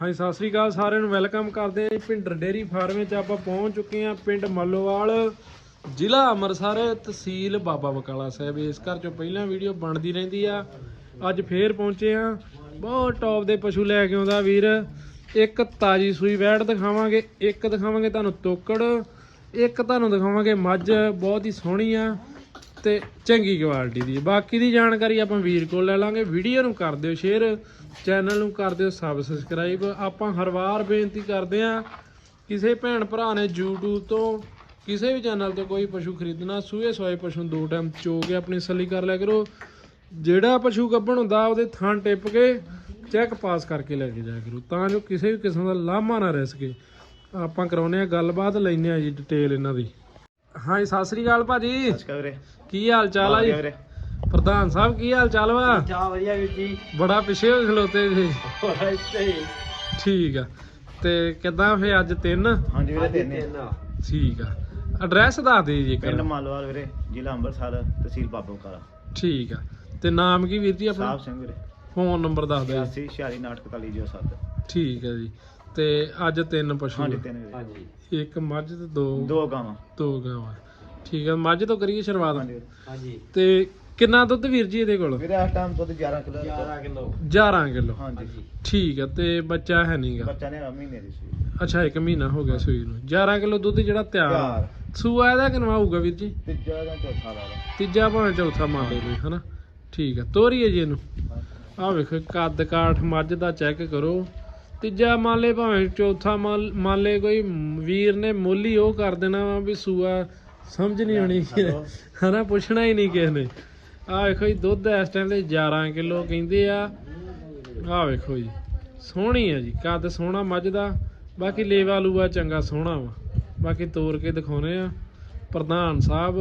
ਹਾਂਜੀ, ਸਤਿ ਸ੍ਰੀ ਅਕਾਲ ਸਾਰਿਆਂ ਨੂੰ। ਵੈਲਕਮ ਕਰਦੇ ਹਾਂ ਜੀ ਭਿੰਡਰ ਡੇਰੀ ਫਾਰਮ ਵਿੱਚ। ਆਪਾਂ ਪਹੁੰਚ ਚੁੱਕੇ ਹਾਂ ਪਿੰਡ ਮੱਲੋਵਾਲ, ਜ਼ਿਲ੍ਹਾ ਅੰਮ੍ਰਿਤਸਰ, ਤਹਿਸੀਲ ਬਾਬਾ ਬਕਾਲਾ ਸਾਹਿਬ। ਇਸ ਘਰ ਚੋਂ ਪਹਿਲਾਂ ਵੀਡੀਓ ਬਣਦੀ ਰਹਿੰਦੀ ਆ। ਅੱਜ ਫੇਰ ਪਹੁੰਚੇ ਆ ਬਹੁਤ ਟੌਪ ਦੇ ਪਸ਼ੂ ਲੈ ਕੇ ਆਉਂਦਾ ਵੀਰ। ਇੱਕ ਤਾਜੀ ਸੂਈ ਵੈੜ ਦਿਖਾਵਾਂਗੇ, ਇੱਕ ਦਿਖਾਵਾਂਗੇ ਤੁਹਾਨੂੰ ਤੋਕੜ, ਇੱਕ ਤੁਹਾਨੂੰ ਦਿਖਾਵਾਂਗੇ ਮੱਝ। ਬਹੁਤ ਹੀ ਸੋਹਣੀ ਆ। ਤੇ ਚੰਗੀ ਕੁਆਲਿਟੀ ਦੀ। ਬਾਕੀ ਦੀ ਜਾਣਕਾਰੀ ਆਪਾਂ ਵੀਰ ਕੋਲ ਲੈ ਲਾਂਗੇ। ਵੀਡੀਓ ਨੂੰ ਕਰ ਦਿਓ ਸ਼ੇਅਰ, ਚੈਨਲ ਨੂੰ ਕਰ ਦਿਓ ਸਬਸਕ੍ਰਾਈਬ ਆਪਾਂ ਹਰ ਵਾਰ ਬੇਨਤੀ ਕਰਦੇ ਆ ਕਿਸੇ ਭੈਣ ਭਰਾ ਨੇ YouTube ਤੋਂ ਕਿਸੇ ਵੀ ਚੈਨਲ ਤੋਂ ਕੋਈ ਪਸ਼ੂ ਖਰੀਦਣਾ, ਸੂਏ ਸੋਏ ਪਸ਼ੂ ਦੋ ਟਾਈਮ ਚੋ ਕੇ ਆਪਣੀ ਸੱਲੀ ਕਰ ਲਿਆ ਕਰੋ। ਜਿਹੜਾ ਪਸ਼ੂ ਗੱਭਣ ਹੁੰਦਾ, ਉਹਦੇ ਥਾਂ ਟਿੱਪ ਕੇ ਚੈੱਕ ਪਾਸ ਕਰਕੇ ਲੈ ਕੇ ਜਾਇਆ ਕਰੋ। ਤਾਂ ਜੋ ਕਿਸੇ ਵੀ ਕਿਸਮ ਦਾ ਲਾਮਾ ਨਾ ਰਹਿ ਸਕੇ। ਆਪਾਂ ਕਰਾਉਨੇ ਆ ਗੱਲਬਾਤ ਲੈਨੇ ਆ ਜੀ ਡਿਟੇਲ ਇਹਨਾਂ ਦੀ। ਹਾਂਜੀ ਸਤਿ ਸ੍ਰੀ ਅਕਾਲ ਭਾਜੀ। ਵੀਰੇ। ਕੀ ਹਾਲ ਚਾਲ ਆ ਜੀ? ਵੀਰੇ। ਪ੍ਰਧਾਨ ਸਾਹਿਬ ਕੀ ਹਾਲ ਚਾਲ ਵਾ? ਚਾ ਵਧੀਆ ਵੀਰ ਜੀ। ਬੜਾ ਪਿੱਛੇ ਹੋ ਖਲੋਤੇ ਜੀ। ਠੀਕ ਆ। ਤੇ ਕਿੱਦਾਂ ਫੇ ਅੱਜ ਤਿੰਨ? ਹਾਂਜੀ ਵੀਰੇ ਤਿੰਨ ਠੀਕ ਆ। ਐਡਰੈਸ ਦੱਸ ਦੇ ਜੀ ਪਿੰਡ ਕਰ ਮਾਲਵਾਲ ਵੀਰੇ ਜ਼ਿਲ੍ਹਾ ਅੰਮ੍ਰਿਤਸਰ ਤਹਿਸੀਲ ਬਾਬੂ ਕਾਲਾ ਠੀਕ ਆ। ਤੇ ਨਾਮ ਕੀ ਵੀਰ ਜੀ ਆਪਣਾ? ਸਾਹਿਬ ਸਿੰਘ ਵੀਰੇ। ਫੋਨ ਨੰਬਰ ਦੱਸ ਦਿਓ 82 46 ਨਾਟਕ ਜੋ 7 ਠੀਕ ਆ ਜੀ। ਤੇ ਅੱਜ ਤਿੰਨ ਪਸ਼ੂ ਹਾਂਜੀ ਆ। ਤਿੰਨ ਵੀਰੇ। ਹਾਂਜੀ। ਇੱਕ ਮੱਝ ਤੇ ਦੋ ਦੋ ਗਾਵਾਂ। ਦੋ ਗਾਵਾਂ। ਠੀਕ ਆ ਮੱਝ ਤੋਂ ਕਰੀਏ ਸ਼ੁਰੂਆਤ। ਹਾਂਜੀ। ਵੀਰੇ ਹਾਂਜੀ। ਤੇ ਕਿੰਨਾ ਦੁੱਧ ਵੀਰ ਜੀ ਇਹਦੇ ਕੋਲ? ਵੀਰੇ ਇਸ ਟਾਈਮ ਦੁੱਧ 11 ਕਿਲੋ 11 ਕਿਲੋ। 11 ਕਿਲੋ। ਹਾਂਜੀ। ਠੀਕ ਆ ਤੇ ਬੱਚਾ ਹੈ ਨਹੀਂਗਾ ਬੱਚਾ ਨੇ ਮਹੀਨੇ ਦੀ ਸੀ ਅੱਛਾ ਇੱਕ ਮਹੀਨਾ ਹੋ ਗਿਆ ਸੂਈ ਨੂੰ। 11 ਕਿਲੋ ਦੁੱਧ ਜਿਹੜਾ ਤਿਆਰ। ਚਾਰ ਸੂਆ ਇਹਦਾ ਕਿੰਨਾ ਹੋਊਗਾ ਵੀਰ ਜੀ? ਤੀਜਾ ਜਾਂ ਚੌਥਾ ਲਾ ਤੀਜਾ ਭਾਵੇਂ ਚੌਥਾ ਮੰਨ ਲਓ ਤੁਸੀਂ ਹਨਾ? ਠੀਕ ਆ ਤੋਰੀਏ ਜੀ ਇਹਨੂੰ। ਆਹ ਵੇਖੋ ਕੱਦ ਕਾਠ ਮੱਝ ਦਾ ਚੈੱਕ ਕਰੋ। ਤੀਜਾ ਮੰਨ ਲੈ ਭਾਵੇਂ ਚੌਥਾ ਮੰਨ ਮੰਨ ਲੈ ਕੋਈ ਵੀਰ ਨੇ ਮੁੱਲ ਉਹ ਕਰ ਦੇਣਾ ਵਾ ਵੀ ਸੂਆ ਸਮਝ ਨਹੀਂ ਆਣੀ ਹਨਾ ਪੁੱਛਣਾ ਹੀ ਨਹੀਂ ਕਿਸ ਨੇ। ਆਹ ਵੇਖੋ ਜੀ ਦੁੱਧ ਇਸ ਟਾਈਮ ਤੇ 11 ਕਿਲੋ ਕਹਿੰਦੇ ਆ। ਆਹ ਵੇਖੋ ਜੀ ਸੋਹਣੀ ਆ ਜੀ ਕੱਦ ਸੋਹਣਾ ਮੱਝ ਦਾ। ਬਾਕੀ ਲੇਵਾ ਲੂਆ ਚੰਗਾ ਸੋਹਣਾ ਵਾ। ਬਾਕੀ ਤੋਰ ਕੇ ਦਿਖਾਉਨੇ ਆ। ਪ੍ਰਧਾਨ ਸਾਹਿਬ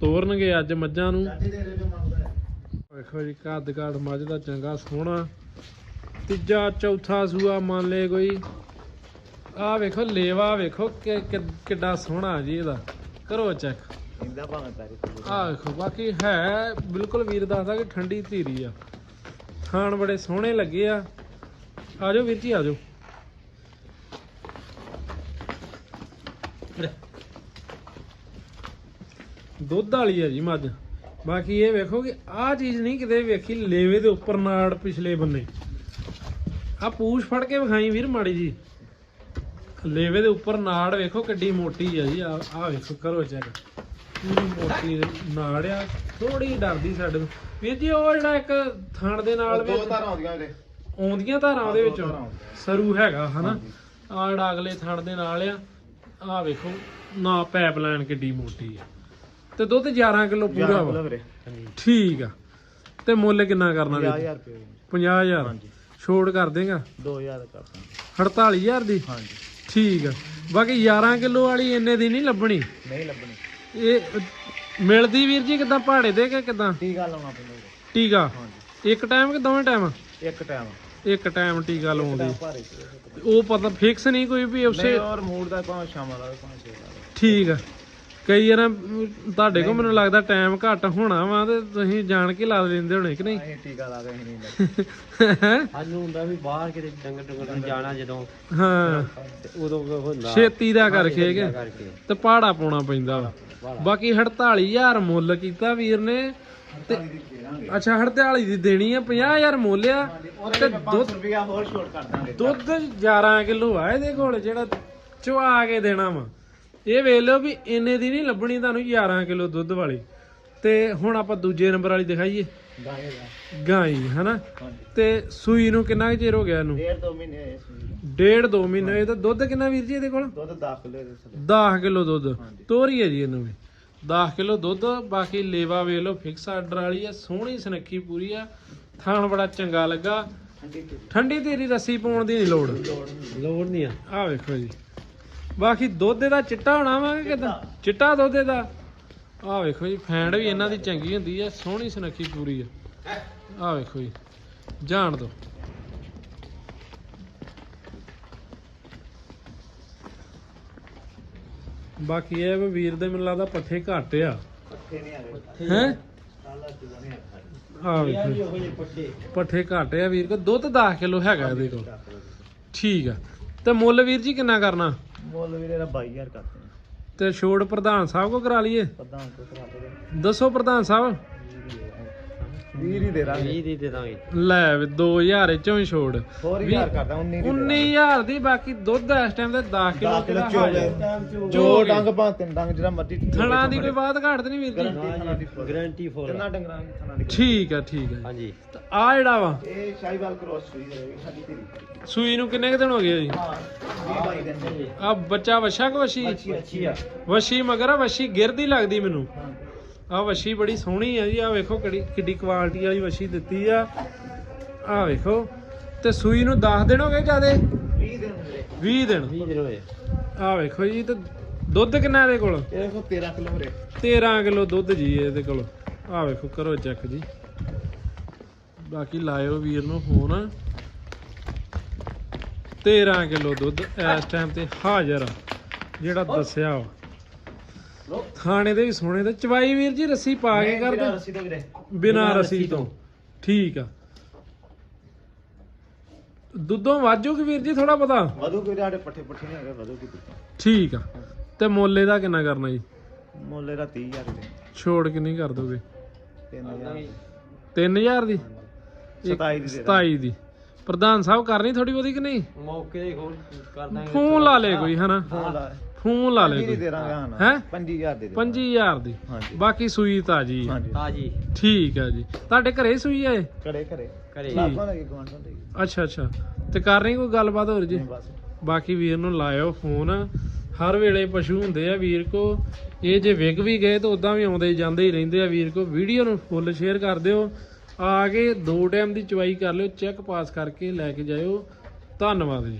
ਤੋਰਨਗੇ ਅੱਜ ਮੱਝਾਂ ਨੂੰ। ਵੇਖੋ ਜੀ ਕੱਦ ਕਾਠ ਮੱਝ ਦਾ ਚੰਗਾ ਸੋਹਣਾ। ਤੀਜਾ ਚੌਥਾ ਸੂਆ ਮੰਨ ਲੈ ਕੋਈ। ਆਹ ਵੇਖੋ ਲੇਵਾ ਵੇਖੋ ਕਿ ਕਿੱਡਾ ਸੋਹਣਾ ਜੀ ਇਹਦਾ। ਕਰੋ ਚੈੱਕ ਇੰਦਾ ਭਾਵੇਂ ਤਾਰੀ ਆਹ ਵੇਖੋ ਬਾਕੀ ਹੈ ਬਿਲਕੁਲ ਵੀਰ ਦੱਸਦਾ ਕਿ ਠੰਡੀ ਧੀਰੀ ਆ। ਖਾਣ ਬੜੇ ਸੋਹਣੇ ਲੱਗੇ ਆ। ਆਜੋ ਵੀਰ ਜੀ ਆਜੋ। ਦੁੱਧ ਵਾਲੀ ਆ ਜੀ ਮੱਝ। ਬਾਕੀ ਇਹ ਵੇਖੋ ਕਿ ਆਹ ਚੀਜ਼ ਨਹੀਂ ਕਿਤੇ ਵੇਖੀ ਲੇਵੇ ਦੇ ਉੱਪਰ ਨਾੜ ਪਿਛਲੇ ਬੰਨੇ। ਆ ਪੂਛ ਫੜ ਕੇ ਵਿਖਾਈ ਵੀਰ ਮਾੜੀ ਜੀ। ਲੇਵੇ ਦੇ ਉੱਪਰ ਨਾੜ ਵੇਖੋ ਕਿੱਡੀ ਮੋਟੀ ਆ ਜੀ। ਆ ਆ ਵੇਖੋ ਕਰੋ ਚੈੱਕ ਪੂਰੀ ਮੋਟੀ ਨਾੜ ਆ। ਥੋੜੀ ਡਰਦੀ ਸਾਡੇ ਤੋਂ। ਵੀਰ ਜੀ ਉਹ ਜਿਹੜਾ ਇੱਕ ਥਣ ਦੇ ਨਾਲ ਦੋ ਤਾਰਾਂ ਆਉਂਦੀਆਂ ਵੀਰੇ। ਆਉਂਦੀਆਂ ਧਾਰਾਂ ਉਹਦੇ ਵਿੱਚੋਂ। ਸਰੂ ਹੈਗਾ ਹਨਾ। ਆ ਜਿਹੜਾ ਅਗਲੇ ਥਣ ਦੇ ਨਾਲ ਆ ਆ ਵੇਖੋ ਨਾ ਪਾਈਪਲਾਈਨ ਕਿੱਡੀ ਮੋਟੀ ਆ। ਤੇ ਦੁੱਧ 11 ਕਿਲੋ ਪੂਰਾ 11 ਕਿਲੋ ਵਾ ਠੀਕ ਆ। ਤੇ ਮੁੱਲ ਕਿੰਨਾ ਕਰਨਾ ਵੀਰ? 50000 ਰੁਪਏ। ਵੀਰੇ। 50000 ਹਾਂਜੀ। ਛੋੜ ਕਰ ਦੇਗਾ? 2000 ਕਰਤਾ 48000 ਦੀ? ਹਾਂਜੀ। ਠੀਕ ਆ। ਬਾਕੀ 11 ਕਿਲੋ ਵਾਲੀ ਇੰਨੇ ਦੀ ਨਹੀਂ ਲੱਭਣੀ। ਨਹੀਂ ਲੱਭਣੀ। ਇਹ ਮਿਲਦੀ ਵੀਰ ਜੀ ਕਿਦਾਂ? ਪਹਾੜੇ ਦੇ ਕਿ ਕਿਦਾਂ? ਟੀਕਾ ਲਾਉਣਾ ਪੈਂਦਾ ਵੀਰੇ ਟੀਕਾ? ਹਾਂਜੀ। ਇੱਕ ਟਾਈਮ ਕਿ ਦੋਵੇਂ ਟਾਈਮ? ਇੱਕ ਟਾਈਮ। ਇੱਕ ਟਾਈਮ ਟੀਕਾ ਲਾਉਂਦੀ। ਭਾਰੇ ਉਹ ਪਤਾ ਫਿਕਸ ਨਹੀਂ ਕੋਈ ਵੀ ਉਸੇ ਨਹੀਂ ਔਰ ਮੂਡ ਦਾ ਭਾਵੇਂ ਸ਼ਾਮਾਂ ਦਾ ਭਾਵੇਂ ਸਵੇਰ ਦਾ ਠੀਕ ਆ। ਕਈ ਵਾਰ ਤੁਹਾਡੇ ਕੋਲ ਮੈਨੂੰ ਲੱਗਦਾ ਟਾਈਮ ਘੱਟ ਹੋਣਾ ਵਾ ਤੇ ਤੁਸੀਂ ਜਾਣ ਕੇ ਲਾ ਲੈਂਦੇ ਹੋਣੇ ਕਿ ਨਹੀਂ? ਅਸੀਂ ਟੀਕਾ ਲਾ ਕੇ ਅਸੀਂ ਨਹੀਂ ਲੱਗੇ ਹੈਂ? ਸਾਨੂੰ ਹੁੰਦਾ ਵੀ ਬਾਹਰ ਕਿਤੇ ਡੰਗਰ ਡੰਗਰ ਨੂੰ ਜਾਣਾ ਜਦੋਂ। ਹਾਂ। ਤੇ ਉਦੋਂ ਕੁ ਹੁੰਦਾ। ਛੇਤੀ ਦਾ ਕਰਕੇ ਤੇ ਪਹਾੜਾ ਪਾਉਣਾ ਪੈਂਦਾ ਵਾ। ਬਾਕੀ 48000 ਮੁੱਲ ਕੀਤਾ ਵੀਰ ਨੇ। ਤੇ ਅੱਛਾ 48 ਦੀ ਦੇਣੀ ਆ 50000 ਮੁੱਲ ਆ। ਤੇ ਦੁੱਧ ਰੁਪਿਆ ਹੋਰ ਛੋਟ ਕਰ ਦਾਂਗੇ। ਦੁੱਧ 11 ਕਿਲੋ ਆ ਇਹਦੇ ਕੋਲ ਜਿਹੜਾ ਚਵਾ ਕੇ ਦੇਣਾ ਵਾ। ਇਹ ਵੇਖ ਲਓ ਵੀ ਇੰਨੇ ਦੀ ਨਹੀਂ ਲੱਭਣੀ ਤੁਹਾਨੂੰ 11 ਕਿਲੋ ਦੁੱਧ ਵਾਲੀ। ਤੇ ਹੁਣ ਆਪਾਂ ਦੂਜੇ ਨੰਬਰ ਵਾਲੀ ਦਿਖਾਈਏ। ਗਾਈ ਹਨਾ? ਤੇ ਸੂਈ ਨੂੰ ਕਿੰਨਾ ਚਿਰ ਹੋ ਗਿਆ ਇਹਨੂੰ? ਡੇਢ ਦੋ ਮਹੀਨੇ ਹੋਏ ਡੇਢ ਦੋ ਮਹੀਨੇ ਇਹ ਤਾਂ ਦੁੱਧ ਕਿੰਨਾ ਵੀਰ ਜੀ ਇਹਦੇ ਕੋਲ? ਦੁੱਧ 10 ਕਿਲੋ ਦੇ ਥੱਲੇ 10 ਕਿਲੋ ਦੁੱਧ। ਤੋਰੀ ਹੈ ਜੀ ਇਹਨੂੰ ਵੀ। 10 ਕਿਲੋ ਦੁੱਧ ਬਾਕੀ ਲੇਵਾ ਵੇਖ ਲਓ ਫਿਕਸ ਆਰਡਰ ਵਾਲੀ ਆ ਸੋਹਣੀ ਸੁਨੱਖੀ ਪੂਰੀ ਆ। ਥਾਣ ਬੜਾ ਚੰਗਾ ਲੱਗਾ। ਠੰਡੀ ਤੇਰੀ ਰੱਸੀ ਪਾਉਣ ਦੀ ਨਹੀਂ ਲੋੜ। ਲੋੜ ਨਹੀਂ ਆ। ਆਹ ਵੇਖੋ ਜੀ। ਬਾਕੀ ਦੁੱਧ ਦਾ ਚਿੱਟਾ ਹੋਣਾ ਵਾ ਕਿ ਕਿਦਾਂ? ਚਿੱਟਾ। ਦੁੱਧ ਦਾ? ਆਹ ਵੇਖੋ ਜੀ ਫੈਂਡ ਵੀ ਇਹਨਾਂ ਦੀ ਚੰਗੀ ਹੁੰਦੀ ਹੈ ਸੋਹਣੀ ਸੁਨੱਖੀ ਪੂਰੀ ਆ। ਆਹ ਵੇਖੋ ਜੀ ਜਾਣ ਦੋ। ਬਾਕੀ ਇਹ ਵੀ ਵੀਰ ਦੇ ਮੈਨੂੰ ਲੱਗਦਾ ਪੱਠੇ ਘੱਟ ਆ। ਪੱਠੇ ਨਹੀਂ ਆ ਗਏ ਹੈ ਆ ਵੇਖੋ ਪੱਠੇ। ਘੱਟ ਆ ਵੀਰ ਕੋ ਦੁੱਧ 10 ਕਿਲੋ ਹੈਗਾ ਇਹਦੇ ਕੋਲ। ਠੀਕ ਆ। ਤੇ ਮੁੱਲ ਵੀਰ ਜੀ ਕਿੰਨਾ ਕਰਨਾ? ਮੁੱਲ ਵੀਰੇ ਦਾ 22000 ਕਰਦੇ ਤੇ ਛੋੜ ਪ੍ਰਧਾਨ ਸਾਹਿਬ ਕੋ ਕਰਾ ਲਈਏ? ਪ੍ਰਧਾਨ ਤੋਂ ਕਰਾ ਦੇ ਦੱਸੋ ਪ੍ਰਧਾਨ ਸਾਹਿਬ। 20 ਹੀ ਦੇ ਦਾਂਗੇ 20 ਦੀ ਦੇ ਦਾਂਗੇ ਲੈ ਵੀ 2000 ਚੋਂ ਹੀ ਛੋੜ। ਹੋਰ ਵੀਹ- 1000 ਕਰਦਾ 19 ਦੀ 19000 ਦੀ ਬਾਕੀ ਦੁੱਧ ਇਸ ਟਾਈਮ ਤੇ 10 ਕਿਲੋ 10 ਕਿਲੋ ਚੋਲੇ ਜੋ ਜੋ ਡੰਗ ਪਾ ਤਿੰਨ ਡੰਗ ਜਿਹੜਾ ਮਰਜ਼ੀ ਥਣਾ ਦੀ ਕੋਈ ਬਾਤ ਘਾਟ ਤੇ ਨਹੀਂ ਵੀਰ ਜੀ? Guarantee full. ਕਿੰਨਾ ਡੰਗਰਾਂ ਦੀ ਥਣਾ ਦੀ ਠੀਕ ਆ ਠੀਕ ਆ ਹਾਂਜੀ। ਆ ਜਿਹੜਾ ਵਾ ਇਹ ਸ਼ਾਹੀਵਾਲ ਕ੍ਰੋਸ ਸੂਈ ਰਹੇਗੀ ਸਾਡੀ ਤੇਰੀ ਸੂਈ ਨੂੰ ਕਿੰਨੇ ਕੁ ਦਿਨ ਹੋ ਗਏ ਜੀ? ਹਾਂ 20 22 ਦਿਨ। ਦੇ ਆ ਬੱਚਾ ਵਛਾ ਕਿ ਵਛੀ? ਅੱਛੀ ਅੱਛੀ ਆ। ਵਛੀ ਮਗਰ ਵਛੀ ਗਿਰਦੀ ਲੱਗਦੀ ਮੈਨੂੰ। ਆ ਵਛੀ ਬੜੀ ਸੋਹਣੀ ਆ ਜੀ ਆ ਵੇਖੋ ਕਿੱਡੀ ਕਿੱਡੀ ਕੁਆਲਿਟੀ ਵਾਲੀ ਵਛੀ ਦਿੱਤੀ ਆ। ਆ ਵੇਖੋ ਤੇ ਸੂਈ ਨੂੰ 10 ਦਿਨ ਹੋ ਗਏ ਜਿਆਦੇ? 20 ਦਿਨ ਦੇ 20 ਦਿਨ। 20 ਦਿਨ ਹੋਏ। ਆ ਵੇਖੋ ਜੀ ਤੇ ਦੁੱਧ ਕਿੰਨਾ ਇਹਦੇ ਕੋਲ? ਇਹ ਦੇਖੋ 13 ਕਿਲੋ ਰੇ 13 ਕਿਲੋ ਦੁੱਧ ਜੀ ਇਹਦੇ ਕੋਲ। ਆ ਵੇਖੋ ਕਰੋ ਚੈੱਕ ਜੀ। ਬਾਕੀ ਲਾਇਓ ਵੀਰ ਨੂੰ ਫੋਨ 13 ਕਿਲੋ ਦੁੱਧ ਇਸ ਟਾਈਮ ਤੇ ਹਾਜ਼ਰ ਜਿਹੜਾ ਦੱਸਿਆ ਵਾ। ਖਾਣੇ ਦੇ ਵੀ ਸੋਹਣੇ ਤੇ ਚਵਾਈ ਵੀਰ ਜੀ ਰੱਸੀ ਪਾ ਕੇ ਕਰਦੇ ਰੱਸੀ ਤੋਂ ਵੀਰੇ। ਬਿਨਾਂ ਰੱਸੀ ਤੋਂ। ਠੀਕ ਆ। ਦੁੱਧੋਂ ਵਾਜੂ ਕਿ ਵੀਰ ਜੀ ਥੋੜਾ ਪਤਾ ਵਧੂ ਕੋਈ ਸਾਡੇ ਪੱਠੇ ਪੱਠੇ ਨਹੀਂ ਹੈਗੇ ਵਧੂ ਕੀ ਠੀਕ ਆ। ਤੇ ਮੁੱਲ ਇਹਦਾ ਕਿੰਨਾ ਕਰਨਾ ਜੀ? ਮੁੱਲ ਇਹਦਾ 30000 ਦੇ ਛੋੜ ਕਿੰਨੀ ਕਰ ਦੋਗੇ? 3000 3000 ਦੀ? 27 ਦੀ ਦੇ 27 ਦੀ। ਪ੍ਰਧਾਨ ਸਾਹਿਬ ਕਰਨੀ ਥੋੜੀ ਬਹੁਤੀ ਕਿ ਨਹੀਂ? ਮੌਕੇ ਦੇ ਖੋਲ ਕਰ ਦਾਂਗੇ। ਫੋਨ ਲਾ ਲੇ ਕੋਈ ਹਨਾ? ਫੋਨ ਲਾ। ਫੋਨ ਲਾ ਲੇ ਪੰਜੀ ਕੋਈ। ਦੇ ਹਾਂ? ਹੈਂ? 5000 ਦੇ ਦੇ 25000 ਦੀ। ਹਾਂਜੀ। ਬਾਕੀ ਸੂਈ ਤਾਜੀ। ਹਾਂਜੀ। ਤਾਜੀ। ਠੀਕ ਆ ਜੀ। ਤੁਹਾਡੇ ਘਰੇ ਸੂਈ ਆ ਇਹ? ਕਰੇ ਕਰੇ ਘਰੇ। ਲਾਗੋਂ ਲੱਗੇ ਗਵਾਂਢੋਂ ਦੇ ਅੱਛਾ ਅੱਛਾ। ਤੇ ਕਰਨੀ ਕੋਈ ਗੱਲਬਾਤ ਹੋਰ ਜੀ? ਨਹੀਂ ਬਸ। ਬਾਕੀ ਵੀਰ ਨੂੰ ਲਾਇਓ ਫੋਨ। ਹਰ ਵੇਲੇ ਪਸ਼ੂ ਹੁੰਦੇ ਆ ਵੀਰ ਕੋ। ਇਹ ਜੇ ਵਿਕ ਵੀ ਗਏ ਤਾਂ ਉਦਾਂ ਵੀ ਆਉਂਦੇ ਜਾਂਦੇ ਹੀ ਰਹਿੰਦੇ ਆ ਵੀਰ ਕੋ। ਵੀਡੀਓ ਨੂੰ ਫੁੱਲ ਸ਼ੇਅਰ ਕਰ ਦਿਓ। ਆ ਕੇ ਦੋ ਟਾਈਮ ਦੀ ਚਵਾਈ ਕਰ ਲਿਓ। ਚੈੱਕ ਪਾਸ ਕਰਕੇ ਲੈ ਕੇ ਜਾਇਓ। ਧੰਨਵਾਦ ਜੀ।